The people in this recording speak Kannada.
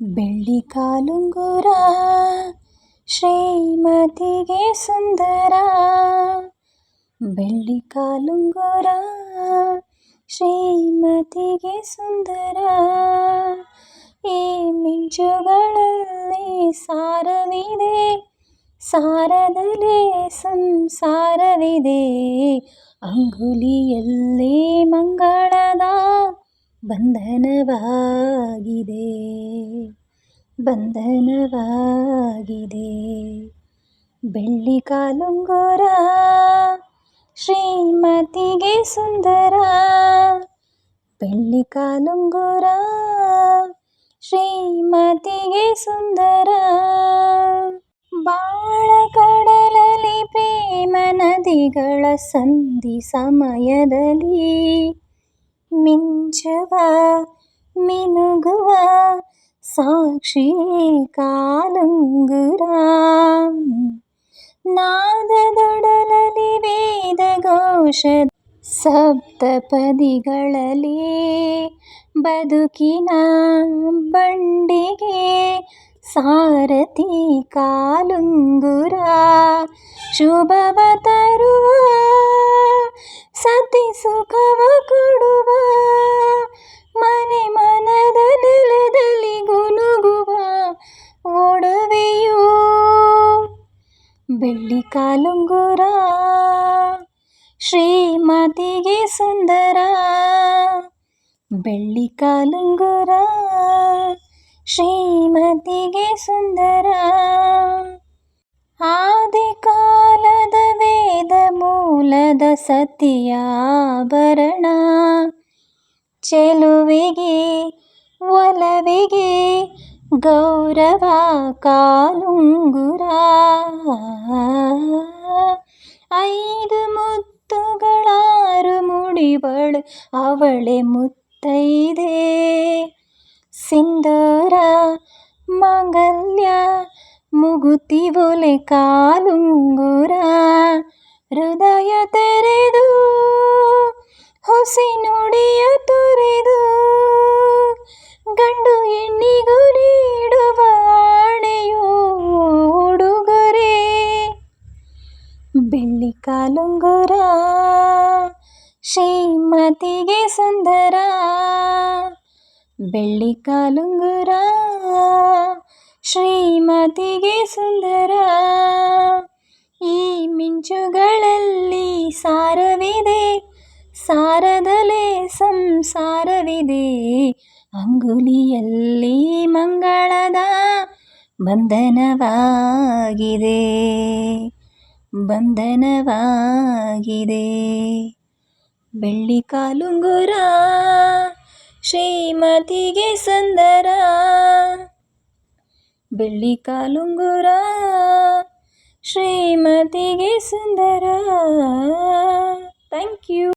ಬೆಳ್ಳಿ ಕಾಲುಂಗುರ ಶ್ರೀಮತಿಗೆ ಸುಂದರ ಬೆಳ್ಳಿ ಕಾಲುಂಗುರ ಶ್ರೀಮತಿಗೆ ಸುಂದರ ಈ ಮಿಂಚುಗಳಲ್ಲಿ ಸಾರವಿದೆ ಸಾರದಲ್ಲಿ ಸಂಸಾರವಿದೆ ಅಂಗುಲಿಯಲ್ಲಿ ಮಂಗಳದ ಬಂಧನವಾಗಿದೆ ಬಂಧನವಾಗಿದೆ. ಬೆಳ್ಳಿ ಕಾಲುಂಗುರ, ಶ್ರೀಮತಿಗೆ ಸುಂದರ. ಬೆಳ್ಳಿ ಕಾಲುಂಗುರ, ಶ್ರೀಮತಿಗೆ ಸುಂದರ. ಬಾಳ ಕಡಲಲ್ಲಿ ಪ್ರೇಮ ನದಿಗಳ ಸಂಧಿ ಸಮಯದಲ್ಲಿ ಮಿಂಚುವ ಮಿನುಗುವ ಸಾಕ್ಷಿ ಕಾಲುಂಗುರ. ನಾದದೊಡಲಲ್ಲಿ ವೇದಘೋಷ ಸಪ್ತಪದಿಗಳಲ್ಲಿ ಬದುಕಿನ ಬಂಡಿಗೆ ಸಾರಥಿ ಕಾಲುಂಗುರ. ಶುಭವ ತರುವ ಕಾಲುಂಗುರ ಶ್ರೀಮತಿಗೆ ಸುಂದರ ಬೆಳ್ಳಿ ಕಾಲುಂಗುರ ಶ್ರೀಮತಿಗೆ ಸುಂದರ. ಆದಿಕಾಲದ ವೇದ ಮೂಲದ ಸತಿಯಾಭರಣ ಚೆಲುವಿಗೆ ಒಲವಿಗೆ ಗೌರವ ಕಾಲುಂಗುರ ಐದು ಮುತ್ತುಗಳಾರು ಮುಡಿವಳು ಅವಳೆ ಮುತ್ತೈದೆ ಸಿಂಧೂರ ಮಾಂಗಲ್ಯ ಮುಗುತಿ ಒಲೆ ಕಾಲುಂಗುರ ಹೃದಯ ತೆರೆದು ಹೊಸಿ ನುಡಿಯ ಕಾಲುಂಗುರ, ಶ್ರೀಮತಿಗೆ ಸುಂದರ. ಬೆಳ್ಳಿ ಕಾಲುಂಗುರ, ಶ್ರೀಮತಿಗೆ ಸುಂದರ. ಈ ಮಿಂಚುಗಳಲ್ಲಿ ಸಾರವಿದೆ, ಸಾರದಲೆ ಸಂಸಾರವಿದೆ. ಅಂಗುಲಿಯಲ್ಲಿ ಮಂಗಳದ ಬಂಧನವಾಗಿದೆ. ಬಂಧನವಾಗಿದೆ. ಬೆಳ್ಳಿ ಕಾಲುಂಗುರ ಶ್ರೀಮತಿಗೆ ಸುಂದರ. ಬೆಳ್ಳಿ ಕಾಲುಂಗುರ ಶ್ರೀಮತಿಗೆ ಸುಂದರ. Thank you